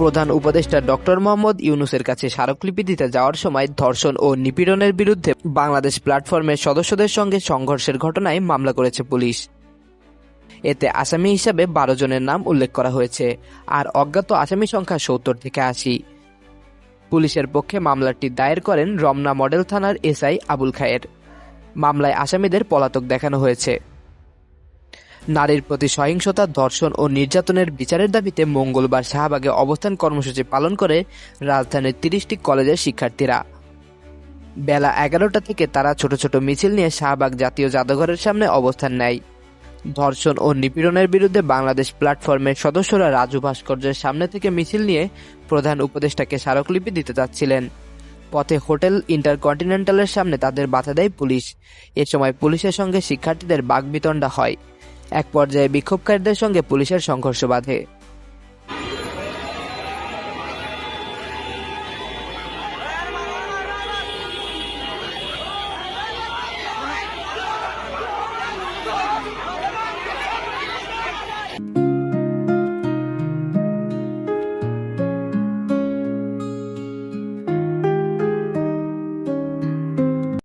প্রধান উপদেষ্টা ডক্টর মোহাম্মদ ইউনুসের কাছে স্মারকলিপি দিতে যাওয়ার সময় ধর্ষণ ও নিপীড়নের বিরুদ্ধে বাংলাদেশ প্ল্যাটফর্মের সদস্যদের সঙ্গে সংঘর্ষের ঘটনায় মামলা করেছে পুলিশ। এতে আসামি হিসাবে বারো জনের নাম উল্লেখ করা হয়েছে, আর অজ্ঞাত আসামি সংখ্যা সত্তর থেকে আশি। পুলিশের পক্ষে মামলাটি দায়ের করেন রমনা মডেল থানার এসআই আবুল খায়ের। মামলায় আসামিদের পলাতক দেখানো হয়েছে। নারীর প্রতি সহিংসতা, ধর্ষণ ও নির্যাতনের বিচারের দাবিতে মঙ্গলবার শাহবাগে অবস্থান কর্মসূচি পালন করে রাজধানীর তিরিশটি কলেজের শিক্ষার্থীরা। বেলা এগারোটা থেকে তারা ছোট ছোট মিছিল নিয়ে শাহবাগ জাতীয় জাদুঘরের সামনে অবস্থান নেয়। ধর্ষণ ও নিপীড়নের বিরুদ্ধে বাংলাদেশ প্ল্যাটফর্মের সদস্যরা রাজু ভাস্কর্যের সামনে থেকে মিছিল নিয়ে প্রধান উপদেষ্টাকে স্মারকলিপি দিতে যাচ্ছিলেন। পথে হোটেল ইন্টারকন্টিনেন্টালের সামনে তাদের বাধা দেয় পুলিশ। এ সময় পুলিশের সঙ্গে শিক্ষার্থীদের বাগবিতণ্ডা হয়। এক পর্যায়ে বিক্ষোভকারীদের সঙ্গে পুলিশের সংঘর্ষ বাধে।